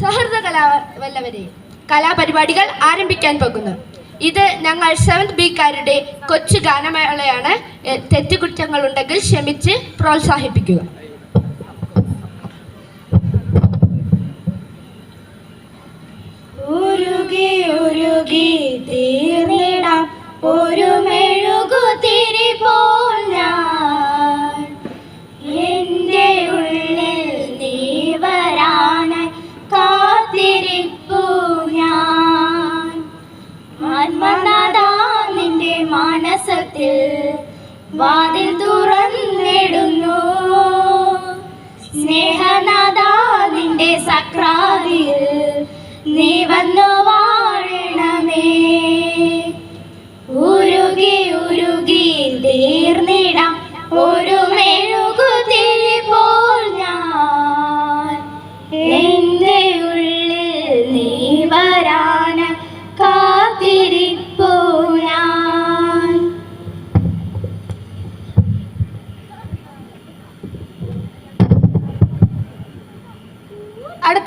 സഹൃദ കലാവല്ലവരെ കലാപരിപാടികൾ ആരംഭിക്കാൻ പോകുന്നു. ഇത് ഞങ്ങൾ സെവൻത് ബിക്കാരുടെ കൊച്ചു ഗാനമേളയാണ്. തെറ്റുകുറ്റങ്ങൾ ഉണ്ടെങ്കിൽ ക്ഷമിച്ച് പ്രോത്സാഹിപ്പിക്കുക. ഉരുകി ഉരുകി തീർന്നിടാം. ഒരു മെഴുകുതിരി പോൽ മാനസത്തിൽ വാതിൽ തുറന്നിടുന്നു. സ്നേഹനാഥാ നിന്റെ സക്രാതിൽ നീ വന്നു വാഴണമേ.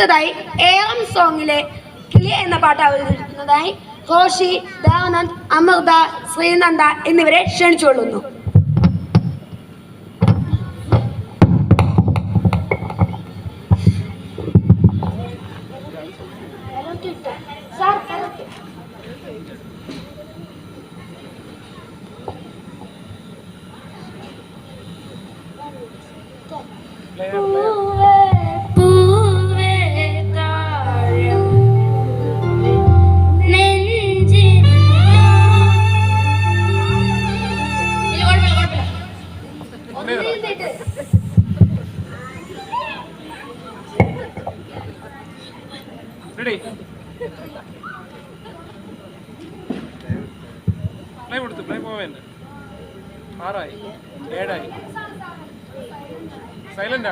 അടുത്തതായി ഏറം സോങ്ങിലെ കിളി എന്ന പാട്ട് അവതരിപ്പിക്കുന്നതായി റോഷി ദേവനന്ദ് അമൃത ശ്രീനന്ദ എന്നിവരെ ക്ഷണിച്ചുകൊള്ളുന്നു സൈലന്റ്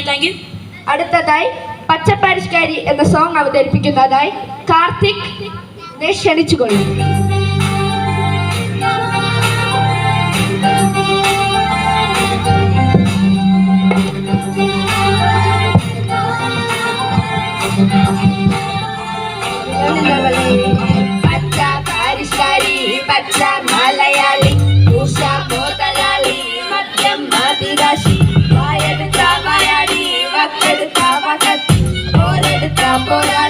കഴിഞ്ഞില്ലെങ്കിൽ അടുത്തതായി പച്ചപ്പാരിഷ്കാരി എന്ന സോങ് അവതരിപ്പിക്കുന്നതായി കാർത്തിക് ക്ഷണിച്ചുകൊള്ളും Thank you. অপরাধ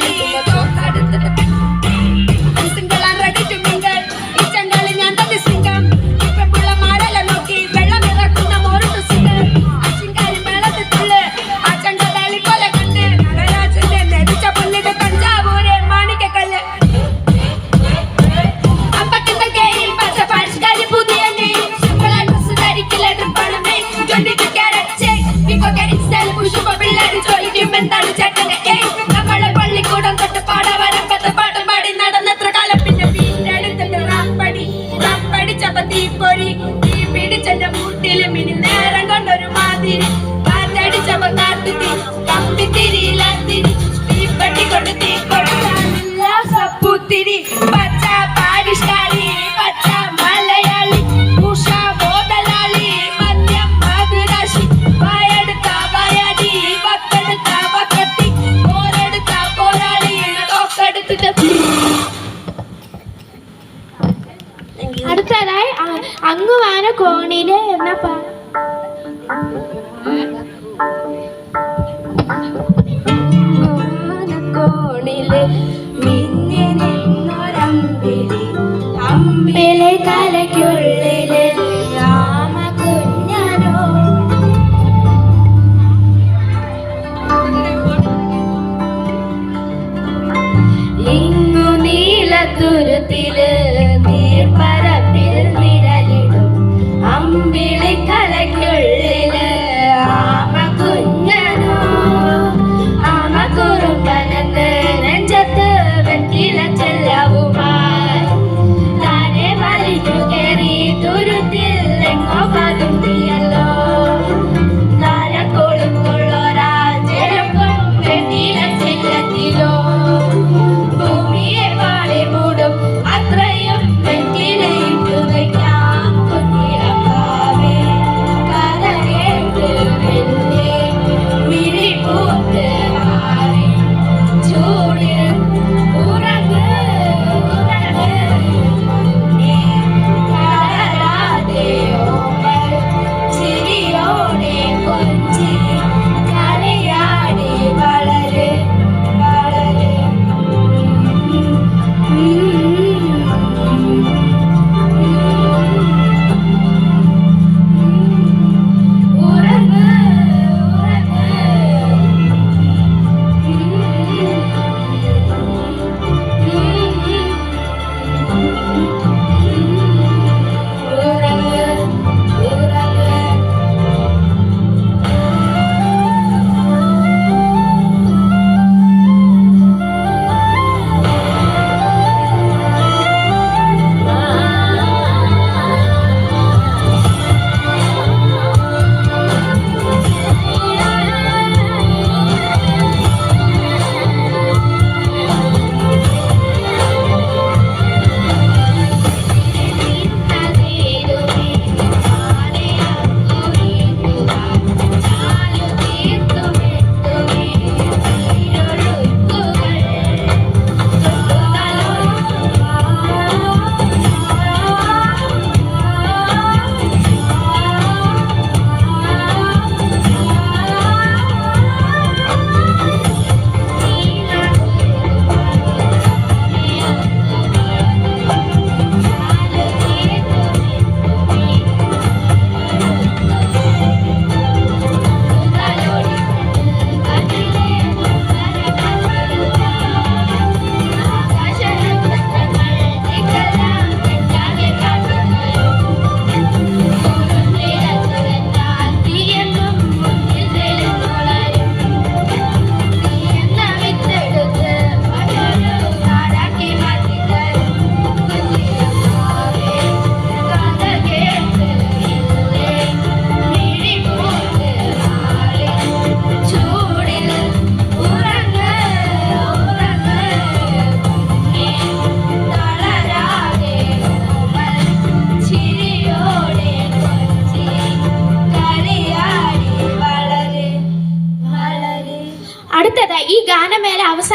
did it.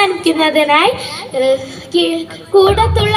അവസാനിക്കുന്നതിനായി കൂടത്തുള്ള